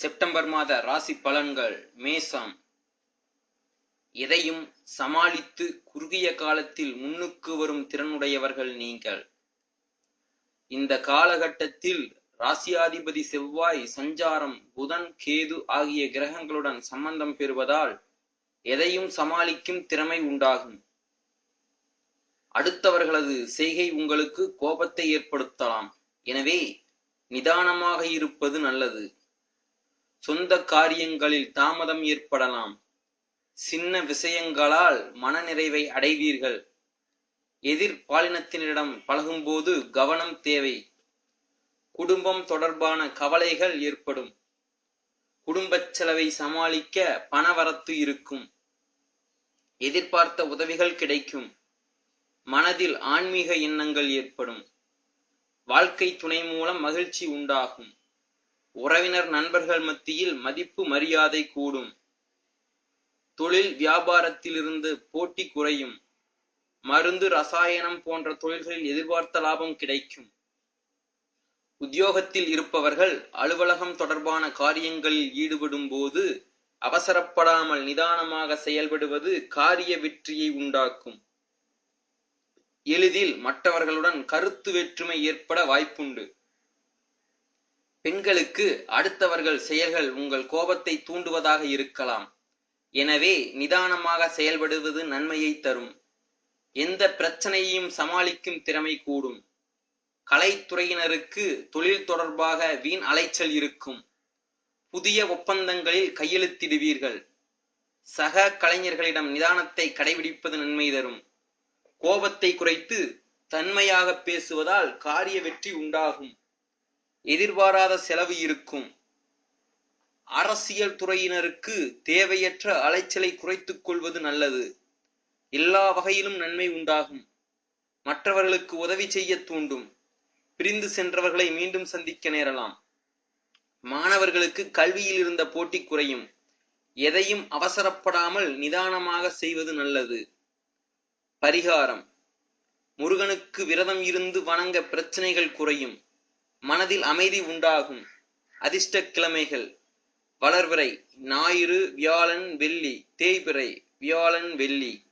September மாத ராசி பலன்கள் மேசம் எதையும் சமாளித்து குறுகிய காலத்தில் முன்னுக்கு வரும் திறனுடையவர்கள் நீங்கள். இந்த காலகட்டத்தில் ராசியாதிபதி செவ்வாய் சஞ்சாரம் புதன் கேது ஆகிய கிரகங்களுடன் சம்பந்தம் பெறுவதால் எதையும் சமாளிக்கும் திறமை உண்டாகும். அடுத்தவர்களது செய்கை உங்களுக்கு கோபத்தை ஏற்படுத்தலாம். எனவே நிதானமாக இருப்பது நல்லது. சொந்த காரியங்களில் தாமதம் ஏற்படலாம். சின்ன விஷயங்களால் மனநிறைவை அடைவீர்கள். எதிர் பாலினத்தினரிடம் பழகும்போது கவனம் தேவை. குடும்பம் தொடர்பான கவலைகள் ஏற்படும். குடும்பச் செலவை சமாளிக்க பணவரத்து இருக்கும். எதிர்பார்த்த உதவிகள் கிடைக்கும். மனதில் ஆன்மீக எண்ணங்கள் ஏற்படும். வாழ்க்கை துணை மூலம் மகிழ்ச்சி உண்டாகும். உறவினர் நண்பர்கள் மத்தியில் மதிப்பு மரியாதை கூடும். தொழில் வியாபாரத்திலிருந்து போட்டி குறையும். மருந்து ரசாயனம் போன்ற தொழில்களில் எதிர்பார்த்த லாபம் கிடைக்கும். உத்தியோகத்தில் இருப்பவர்கள் அலுவலகம் தொடர்பான காரியங்களில் ஈடுபடும் போது அவசரப்படாமல் நிதானமாக செயல்படுவது காரிய வெற்றியை உண்டாக்கும். எளிதில் மற்றவர்களுடன் கருத்து வேற்றுமை ஏற்பட வாய்ப்புண்டு. பெண்களுக்கு அடுத்தவர்கள் செயல்கள் உங்கள் கோபத்தை தூண்டுவதாக இருக்கலாம். எனவே நிதானமாக செயல்படுவது நன்மையை தரும். எந்த பிரச்சனையையும் சமாளிக்கும் திறமை கூடும். கலைத்துறையினருக்கு தொழில் தொடர்பாக வீண் அலைச்சல் இருக்கும். புதிய ஒப்பந்தங்களில் கையெழுத்திடுவீர்கள். சக கலைஞர்களிடம் நிதானத்தை கடைபிடிப்பது நன்மை தரும். கோபத்தை குறைத்து தன்மையாக பேசுவதால் காரிய வெற்றி உண்டாகும். எதிர்பாராத செலவு இருக்கும். அரசியல் துறையினருக்கு தேவையற்ற அலைச்சலை குறைத்துக் கொள்வது நல்லது. எல்லா வகையிலும் நன்மை உண்டாகும். மற்றவர்களுக்கு உதவி செய்ய தூண்டும். பிரிந்து சென்றவர்களை மீண்டும் சந்திக்க நேரலாம். மாணவர்களுக்கு கல்வியில் இருந்த போட்டி குறையும். எதையும் அவசரப்படாமல் நிதானமாக செய்வது நல்லது. பரிகாரம். முருகனுக்கு விரதம் இருந்து வணங்க பிரச்சனைகள் குறையும். மனதில் அமைதி உண்டாகும். அதிர்ஷ்ட கிழமைகள் வளர்விறை ஞாயிறு வியாழன் வெள்ளி. தேய்பிறை. வியாழன் வெள்ளி.